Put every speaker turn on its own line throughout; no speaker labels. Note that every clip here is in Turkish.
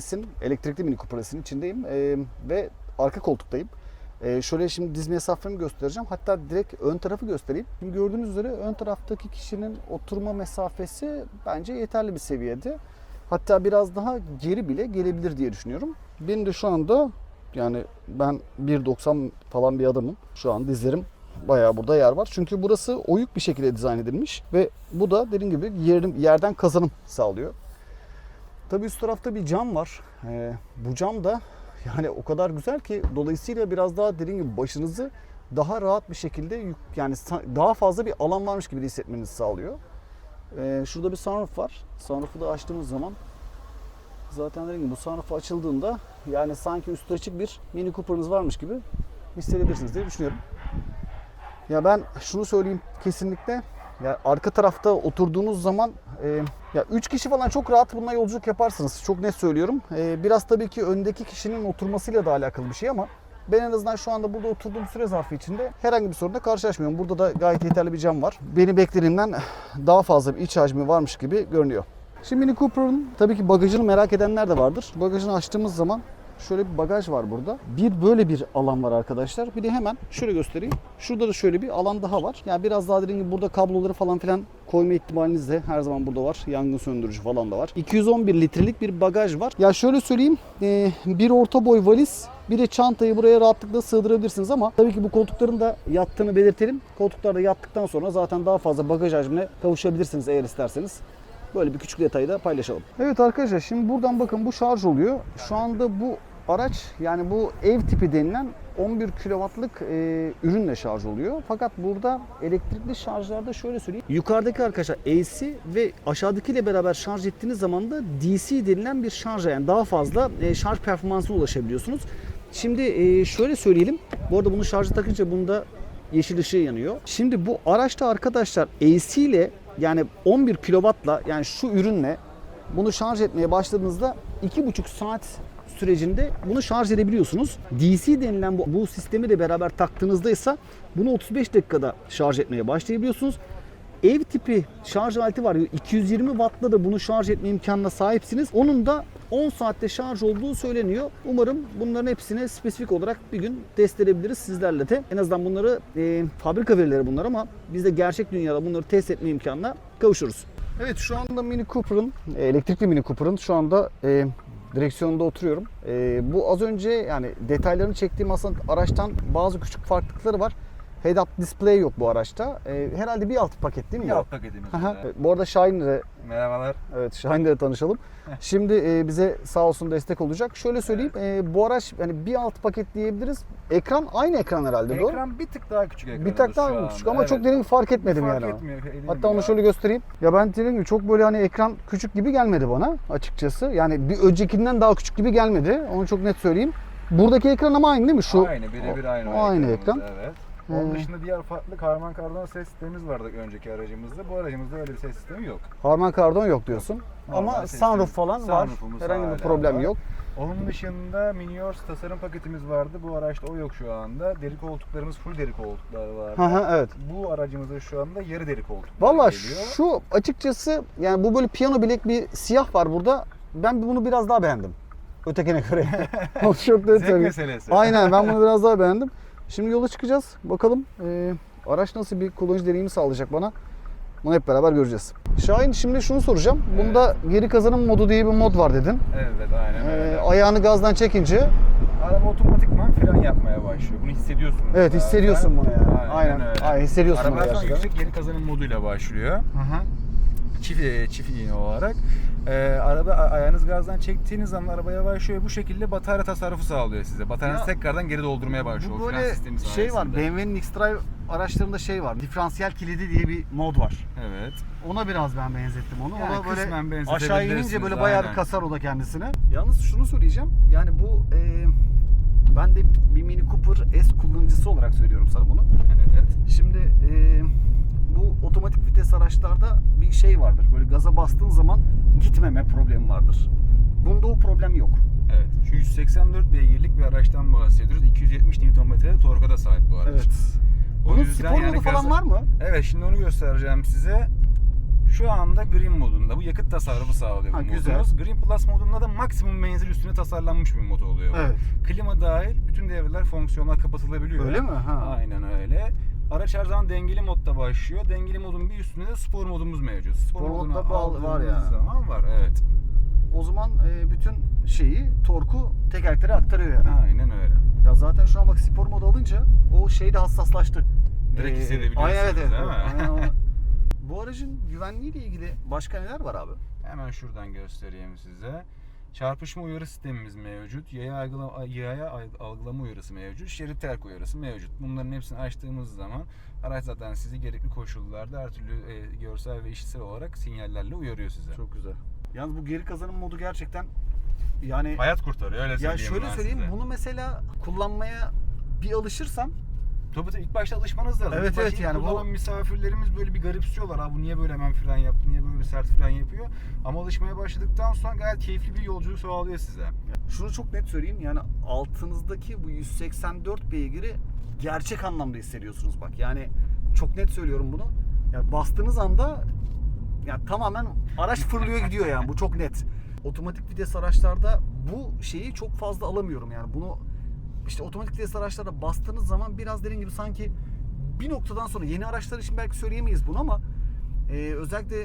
S'in, elektrikli Mini Cooper S'in içindeyim Ee, ve arka koltuktayım. Ee, şöyle şimdi diz mesafemi göstereceğim. Hatta direkt ön tarafı göstereyim. Şimdi gördüğünüz üzere ön taraftaki kişinin oturma mesafesi bence yeterli bir seviyede. Hatta biraz daha geri bile gelebilir diye düşünüyorum. Benim de şu anda yani ben 1.90 falan bir adamım. Şu an dizlerim bayağı burada yer var. Çünkü burası oyuk bir şekilde dizayn edilmiş ve bu da dediğim gibi yerim, yerden kazanım sağlıyor. Tabii üst tarafta bir cam var. Ee, bu cam da yani o kadar güzel ki dolayısıyla biraz daha dediğim gibi başınızı daha rahat bir şekilde yani daha fazla bir alan varmış gibi hissetmenizi sağlıyor. Ee, şurada bir sunroof var. Sunroof'u da açtığımız zaman zaten dediğim gibi bu sunroof açıldığında yani sanki üstü açık bir Mini Cooper'ınız varmış gibi hissedebilirsiniz diye düşünüyorum. Ya ben şunu söyleyeyim kesinlikle. Ya arka tarafta oturduğunuz zaman e, ya 3 kişi falan çok rahat bununla yolculuk yaparsınız. Çok net söylüyorum. E, biraz tabii ki öndeki kişinin oturmasıyla da alakalı bir şey ama ben en azından şu anda burada oturduğum süre zarfı içinde herhangi bir sorunla karşılaşmıyorum. Burada da gayet yeterli bir cam var. Beni beklediğimden daha fazla bir iç hacmi varmış gibi görünüyor. Şimdi Mini Cooper'ın tabii ki bagajını merak edenler de vardır. Bagajını açtığımız zaman şöyle bir bagaj var burada. Bir böyle bir alan var arkadaşlar. Bir de hemen şöyle göstereyim. Şurada da şöyle bir alan daha var. Yani biraz daha dediğim gibi burada kabloları falan filan koyma ihtimaliniz de her zaman burada var. Yangın söndürücü falan da var. 211 litrelik bir bagaj var. Ya şöyle söyleyeyim. e, Bir orta boy valiz bir de çantayı buraya rahatlıkla sığdırabilirsiniz ama tabii ki bu koltukların da yattığını belirtelim. Koltuklar da yattıktan sonra zaten daha fazla bagaj hacmine kavuşabilirsiniz eğer isterseniz. Böyle bir küçük detayı da paylaşalım. Evet arkadaşlar şimdi buradan bakın bu şarj oluyor. Şu anda bu araç yani bu ev tipi denilen 11 kW'lık e, ürünle şarj oluyor. Fakat burada elektrikli şarjlarda şöyle söyleyeyim. Yukarıdaki arkadaşlar AC ve aşağıdakiyle beraber şarj ettiğiniz zaman da DC denilen bir şarja yani daha fazla e, şarj performansına ulaşabiliyorsunuz. Şimdi e, şöyle söyleyelim. Bu arada bunu şarja takınca bunda yeşil ışığı yanıyor. Şimdi bu araçta arkadaşlar AC ile yani 11 kW'la yani şu ürünle bunu şarj etmeye başladığınızda 2,5 saat sürecinde bunu şarj edebiliyorsunuz. DC denilen bu, bu sistemi de beraber taktığınızda ise bunu 35 dakikada şarj etmeye başlayabiliyorsunuz. Ev tipi şarj aleti var. 220 wattla da bunu şarj etme imkanına sahipsiniz. Onun da 10 saatte şarj olduğu söyleniyor. Umarım bunların hepsini spesifik olarak bir gün test edebiliriz sizlerle de. En azından bunları e, fabrika verileri bunlar ama biz de gerçek dünyada bunları test etme imkanına kavuşuruz. Evet şu anda Mini Cooper'ın, e, elektrikli Mini Cooper'ın şu anda e, direksiyonunda oturuyorum. E, bu az önce yani detaylarını çektiğim aslında araçtan bazı küçük farklılıkları var. Head-up display yok bu araçta. E, herhalde bir alt paket değil mi
Bir alt paketimiz
Aha.
var.
Bu arada Shine'le
Merhabalar.
Evet Shine'le tanışalım. Şimdi e, bize sağ olsun destek olacak. Şöyle söyleyeyim e, bu araç yani bir alt paket diyebiliriz. Ekran aynı ekran herhalde doğru.
Ekran bir tık daha küçük ekran.
Bir tak daha küçük ama çok derin fark etmedim
fark
yani.
etmiyor. Dediğim
Hatta
gibi
onu şöyle göstereyim. Ya ben dediğim gibi çok böyle hani ekran küçük gibi gelmedi bana açıkçası. Yani bir öncekinden daha küçük gibi gelmedi. Onu çok net söyleyeyim. Buradaki ekran ama aynı değil mi? Şu
Aynı birebir aynı. o
aynı
ekranımız,
ekran.
Evet. Onun dışında diğer farklı Harman Kardon ses sistemimiz vardı önceki aracımızda. Bu aracımızda öyle bir ses sistemi yok.
Harman Kardon yok diyorsun.
Normal
ama
ses
sunroof
sistemi.
falan var.
Sunroofumuz
Herhangi bir
hala
problem
var.
yok.
Onun dışında Miniors tasarım paketimiz vardı. Bu araçta o yok şu anda. Deri koltuklarımız full deri koltuklar vardı.
Hı hı, evet.
Bu aracımızda şu anda yarı deri koltuklar
Valla şu açıkçası yani bu böyle piyano bilek bir siyah var burada. Ben bunu biraz daha beğendim. Ötekine göre. Onu çok net
Zevk
söyleyeyim.
meselesi.
Aynen ben bunu biraz daha beğendim. Şimdi yola çıkacağız. Bakalım e, araç nasıl bir kullanıcı deneyimi sağlayacak bana. Bunu hep beraber göreceğiz. Şahin şimdi şunu soracağım. Bunda geri kazanım modu diye bir mod var dedin.
Evet aynen
E,
öyle.
ayağını gazdan çekince
Araba otomatikman fren yapmaya başlıyor. Bunu hissediyorsunuz.
Evet, hissediyorsun bunu yani. Aynen.
öyle.
Aynen, hissediyorsun bunu
Araba
gerçekten.
yüksek geri kazanım moduyla başlıyor. Çift, e, çift iğne olarak. Ee, araba ayağınız gazdan çektiğiniz zaman araba yavaşlıyor. Bu şekilde batarya tasarrufu sağlıyor size. Bataryanızı
Ya,
tekrardan geri doldurmaya başlıyor.
Bu böyle şey var. BMW'nin X-Drive araçlarında şey var. Diferansiyel kilidi diye bir mod var.
Evet.
Ona biraz ben benzettim onu.
Yani
Ona böyle aşağı inince böyle bayağı bir
aynen.
kasar o da kendisine. Yalnız şunu söyleyeceğim. Yani bu e, ben de bir Mini Cooper S kullanıcısı olarak söylüyorum sana bunu.
Evet.
Şimdi e, bu otomatik vites araçlarda bir şey vardır. Böyle gaza bastığın zaman gitmeme problemi vardır. Bunda o problem yok.
Evet. Şu 184 beygirlik bir araçtan bahsediyoruz. 270 Nm'de torka da sahip bu araç. O
Bunun spor
yani
modu falan
gaza-
var mı?
Evet şimdi onu göstereceğim size. Şu anda Green modunda. Bu yakıt tasarrufu sağlıyor
Ha, güzel.
modumuz. Green Plus modunda da maksimum menzil üstüne tasarlanmış bir mod oluyor.
Evet.
Klima dahil bütün devreler fonksiyonlar kapatılabiliyor.
Öyle mi? Ha.
Aynen öyle. Araç her zaman dengeli modda başlıyor. Dengeli modun bir üstünde de spor modumuz mevcut.
Spor
moduna
modda bağlı- var yani.
Zaman var evet.
O zaman e, bütün şeyi, torku tekerleklere aktarıyor yani.
Aynen öyle.
Ya zaten şu an bak spor modu alınca o şey de hassaslaştı.
Direkt hissedebiliyorsunuz,
Aynen evet,
değil mi?
Aynen. Bu aracın güvenliğiyle ilgili başka neler var abi?
Hemen şuradan göstereyim size. Çarpışma uyarı sistemimiz mevcut. Yaya, algılama, yaya algılama uyarısı mevcut. Şerit terk uyarısı mevcut. Bunların hepsini açtığımız zaman araç zaten sizi gerekli koşullarda her türlü e, görsel ve işitsel olarak sinyallerle uyarıyor size.
Çok güzel. Yalnız bu geri kazanım modu gerçekten yani
Hayat kurtarıyor öyle
ya
söyleyeyim
şöyle
ben
söyleyeyim
size.
bunu mesela kullanmaya bir alışırsan
Tabii tabii ilk başta alışmanız lazım.
Evet,
İlk
evet, yani bu-
misafirlerimiz böyle bir garipsiyorlar. Ha bu niye böyle hemen fren yaptı, niye böyle sert fren yapıyor. Ama alışmaya başladıktan sonra gayet keyifli bir yolculuk sağlıyor size.
şunu çok net söyleyeyim yani altınızdaki bu 184 beygiri gerçek anlamda hissediyorsunuz bak. Yani çok net söylüyorum bunu. Yani bastığınız anda yani tamamen araç fırlıyor gidiyor yani bu çok net. Otomatik vites araçlarda bu şeyi çok fazla alamıyorum yani bunu işte otomatik vites araçlarda bastığınız zaman biraz dediğim gibi sanki bir noktadan sonra yeni araçlar için belki söyleyemeyiz bunu ama e, özellikle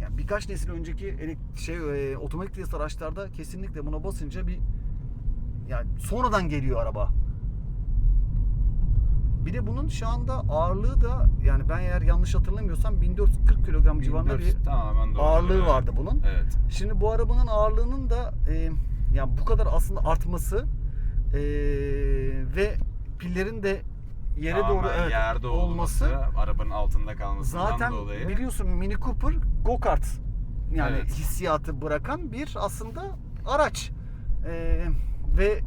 yani birkaç nesil önceki şey e, otomatik vites araçlarda kesinlikle buna basınca bir yani sonradan geliyor araba. Bir de bunun şu anda ağırlığı da yani ben eğer yanlış hatırlamıyorsam 1440 kilogram civarında bir
1400 tamamen doğru.
ağırlığı
Evet.
vardı bunun.
Evet.
Şimdi bu arabanın ağırlığının da e, yani bu kadar aslında artması e, ve pillerin de yere
Tamamen
doğru evet,
yerde olması, arabanın altında kalmasından
zaten
dolayı.
biliyorsun Mini Cooper go-kart yani
Evet.
hissiyatı bırakan bir aslında araç. E, ve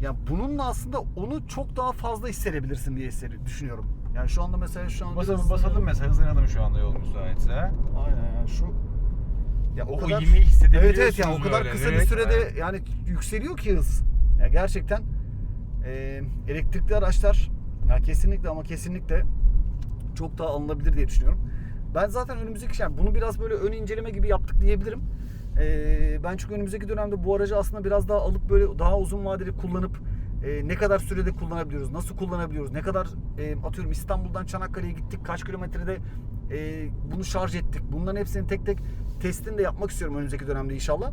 ya bununla aslında onu çok daha fazla hissedebilirsin diye hissedi- düşünüyorum. Yani şu anda mesela şu anda
Basalım, basalım mesela hızlanalım şu anda yol müsaitse.
Aynen yani şu ya
O, o ivmeyi hissedebiliyorsunuz
Evet evet yani o kadar
böyle
kısa bir sürede
Evet.
yani yükseliyor ki hız. Ya gerçekten e, elektrikli araçlar ya kesinlikle ama kesinlikle çok daha alınabilir diye düşünüyorum. Ben zaten önümüzdeki yani bunu biraz böyle ön inceleme gibi yaptık diyebilirim. E, ben çünkü önümüzdeki dönemde bu aracı aslında biraz daha alıp böyle daha uzun vadeli kullanıp e, ne kadar sürede kullanabiliyoruz, nasıl kullanabiliyoruz, ne kadar e, atıyorum İstanbul'dan Çanakkale'ye gittik, kaç kilometrede e, bunu şarj ettik. Bunların hepsini tek tek testini de yapmak istiyorum önümüzdeki dönemde inşallah.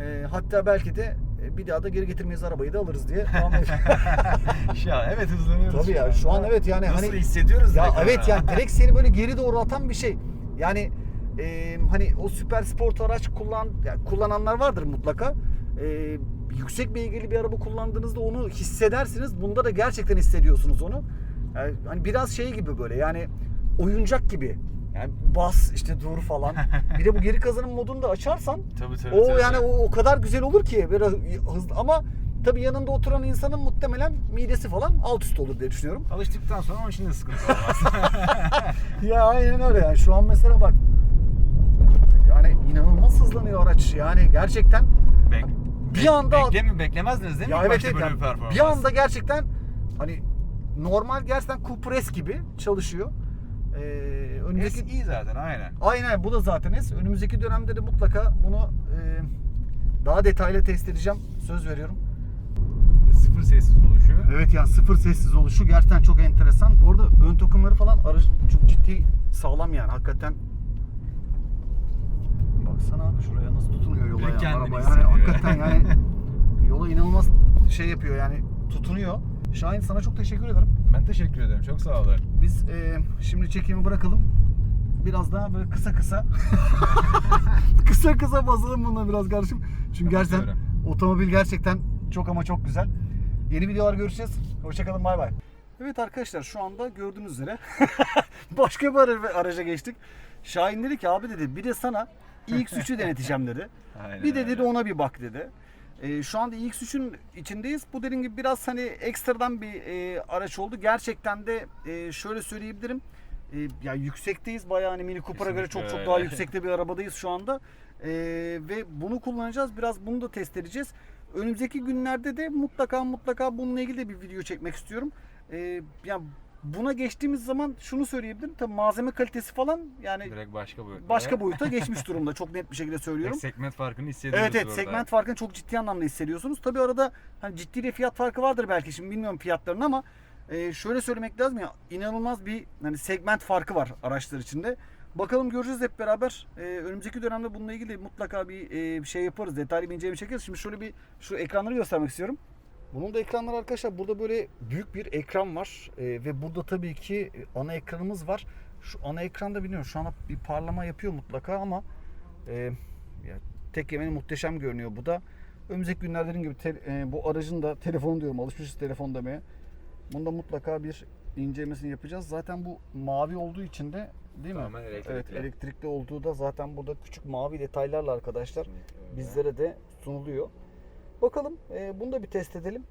E, hatta belki de bir daha da geri getirmeyiz arabayı da alırız diye.
Ya evet hızlanıyoruz.
Tabii ya şu an evet yani
Nasıl
hani
hissediyoruz
ya evet yani direkt seni böyle geri doğru atan bir şey. Yani e, hani o süper sport araç kullan yani kullananlar vardır mutlaka. E, yüksek beygirli bir araba kullandığınızda onu hissedersiniz. Bunda da gerçekten hissediyorsunuz onu. Yani hani biraz şey gibi böyle yani oyuncak gibi. Yani bas işte dur falan. bir de bu geri kazanım modunu da açarsan
Tabii tabii.
o
tabii.
yani o, o kadar güzel olur ki biraz hızlı ama tabii yanında oturan insanın muhtemelen midesi falan alt üst olur diye düşünüyorum.
Alıştıktan sonra onun için de sıkıntı olmaz.
Ya aynen öyle yani. Şu an mesela bak. Yani inanılmaz hızlanıyor araç. Yani gerçekten
Bek,
bir anda
Beklemi, beklemezdiniz değil mi?
ya evet, evet yani
bir
bir anda gerçekten hani normal gerçekten Cooper S gibi çalışıyor. Ee, önümüzdeki
Eski iyi zaten aynen.
Aynen bu da zaten S. Önümüzdeki dönemde de mutlaka bunu e, daha detaylı test edeceğim. Söz veriyorum.
Sıfır sessiz oluşu.
Evet ya sıfır sessiz oluşu gerçekten çok enteresan. Bu arada ön takımları falan aracın çok ciddi sağlam yani hakikaten. Baksana abi şuraya nasıl tutunuyor yola
Direkt
ya araba yani hakikaten yani yola inanılmaz şey yapıyor yani tutunuyor. Şahin sana çok teşekkür ederim.
Ben teşekkür ederim. Çok sağ olun.
Biz e, şimdi çekimi bırakalım. Biraz daha böyle kısa kısa kısa kısa basalım bununla biraz kardeşim. Çünkü gerçekten
Kapatıyorum.
otomobil gerçekten çok ama çok güzel. Yeni videolar görüşeceğiz. Hoşçakalın bay bay. Evet arkadaşlar şu anda gördüğünüz üzere başka bir ara- araca geçtik. Şahin dedi ki abi dedi bir de sana iX3'ü deneteceğim dedi.
Aynen
Bir de
öyle.
dedi ona bir bak dedi. Ee, şu anda iX3'ün içindeyiz. Bu dediğim gibi biraz hani ekstradan bir e, araç oldu. Gerçekten de e, şöyle söyleyebilirim. E, ya yüksekteyiz bayağı hani Mini Cooper'a göre çok çok daha yüksekte bir arabadayız şu anda. E, ve bunu kullanacağız. Biraz bunu da test edeceğiz. Önümüzdeki günlerde de mutlaka mutlaka bununla ilgili de bir video çekmek istiyorum. E, ya buna geçtiğimiz zaman şunu söyleyebilirim. Tabii malzeme kalitesi falan yani
Direkt başka boyutta.
başka boyuta geçmiş durumda. Çok net bir şekilde söylüyorum.
Segment farkını hissediyoruz
Evet evet segment farkını çok ciddi anlamda hissediyorsunuz. Tabii arada hani ciddi bir fiyat farkı vardır belki şimdi bilmiyorum fiyatlarını ama e, şöyle söylemek lazım ya inanılmaz bir hani segment farkı var araçlar içinde. Bakalım göreceğiz hep beraber. E, önümüzdeki dönemde bununla ilgili mutlaka bir e, şey yaparız. Detaylı bir inceleme çekeriz. Şimdi şöyle bir şu ekranları göstermek istiyorum. Bunun da ekranları arkadaşlar burada böyle büyük bir ekran var E, ve burada tabii ki e, ana ekranımız var. Şu ana ekranda bilmiyorum şu an bir parlama yapıyor mutlaka ama e, ya, tek yemeni muhteşem görünüyor bu da. Önümüzdeki dediğim gibi te- e, bu aracın da telefonu diyorum alışmışız telefon demeye. Bunda mutlaka bir incelemesini yapacağız. Zaten bu mavi olduğu için de değil mi?
Tamamen elektrikli.
Evet elektrikli olduğu da zaten burada küçük mavi detaylarla arkadaşlar bizlere de sunuluyor. Bakalım e, bunu da bir test edelim.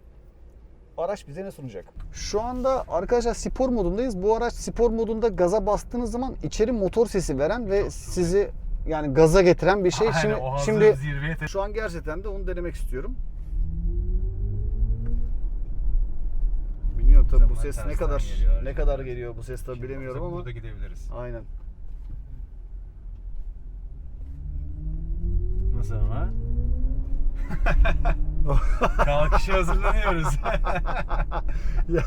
Araç bize ne sunacak? Şu anda arkadaşlar spor modundayız. Bu araç spor modunda gaza bastığınız zaman içeri motor sesi veren ve sizi yani gaza getiren bir şey.
Aynen,
şimdi
o
şimdi
zirveye te-
şu an gerçekten de onu denemek istiyorum. Bilmiyorum tabii bu
Zaman
ses ne
tersten
kadar
geliyor.
ne kadar geliyor bu ses tabii
Şimdi
bilemiyorum
olsa
ama
Burada gidebiliriz.
aynen.
Nasıl ama? Kalkışa hazırlanıyoruz.
ya,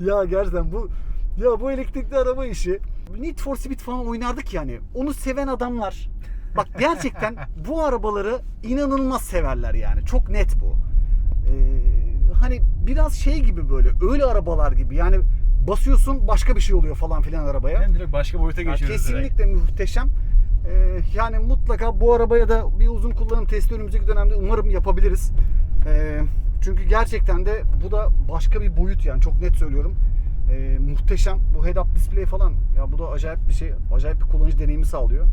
ya gerçekten bu ya bu elektrikli araba işi Need for Speed falan oynardık yani. Onu seven adamlar bak gerçekten bu arabaları inanılmaz severler yani. Çok net bu. Ee, hani biraz şey gibi böyle öyle arabalar gibi yani basıyorsun başka bir şey oluyor falan filan arabaya.
Hem direkt başka boyuta geçiyoruz direkt.
kesinlikle muhteşem. Ee, yani mutlaka bu arabaya da bir uzun kullanım testi önümüzdeki dönemde umarım yapabiliriz. Ee, çünkü gerçekten de bu da başka bir boyut yani çok net söylüyorum. Ee, muhteşem. Bu head-up display falan ya bu da acayip bir şey. Acayip bir kullanıcı deneyimi sağlıyor.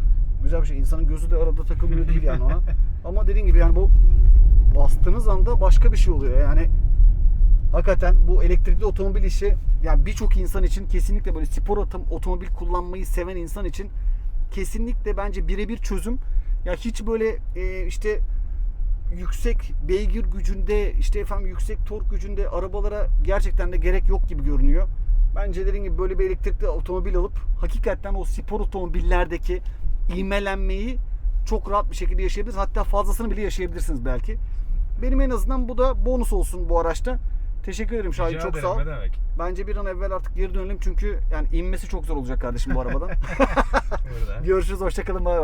Güzel bir şey. İnsanın gözü de arada takılmıyor değil yani ona. Ama dediğim gibi yani bu bastığınız anda başka bir şey oluyor. Yani hakikaten bu elektrikli otomobil işi yani birçok insan için kesinlikle böyle spor otom- otomobil kullanmayı seven insan için kesinlikle bence birebir çözüm. Ya hiç böyle e, işte yüksek beygir gücünde işte efendim yüksek tork gücünde arabalara gerçekten de gerek yok gibi görünüyor. Bence dediğim gibi böyle bir elektrikli otomobil alıp hakikaten o spor otomobillerdeki ivmelenmeyi çok rahat bir şekilde yaşayabilirsiniz. Hatta fazlasını bile yaşayabilirsiniz belki. Benim en azından bu da bonus olsun bu araçta. Teşekkür ederim Şahin
Rica
çok
ederim,
sağ ol.
Ne demek?
Bence bir an evvel artık geri dönelim çünkü yani inmesi çok zor olacak kardeşim bu arabadan. Görüşürüz hoşçakalın bay bay.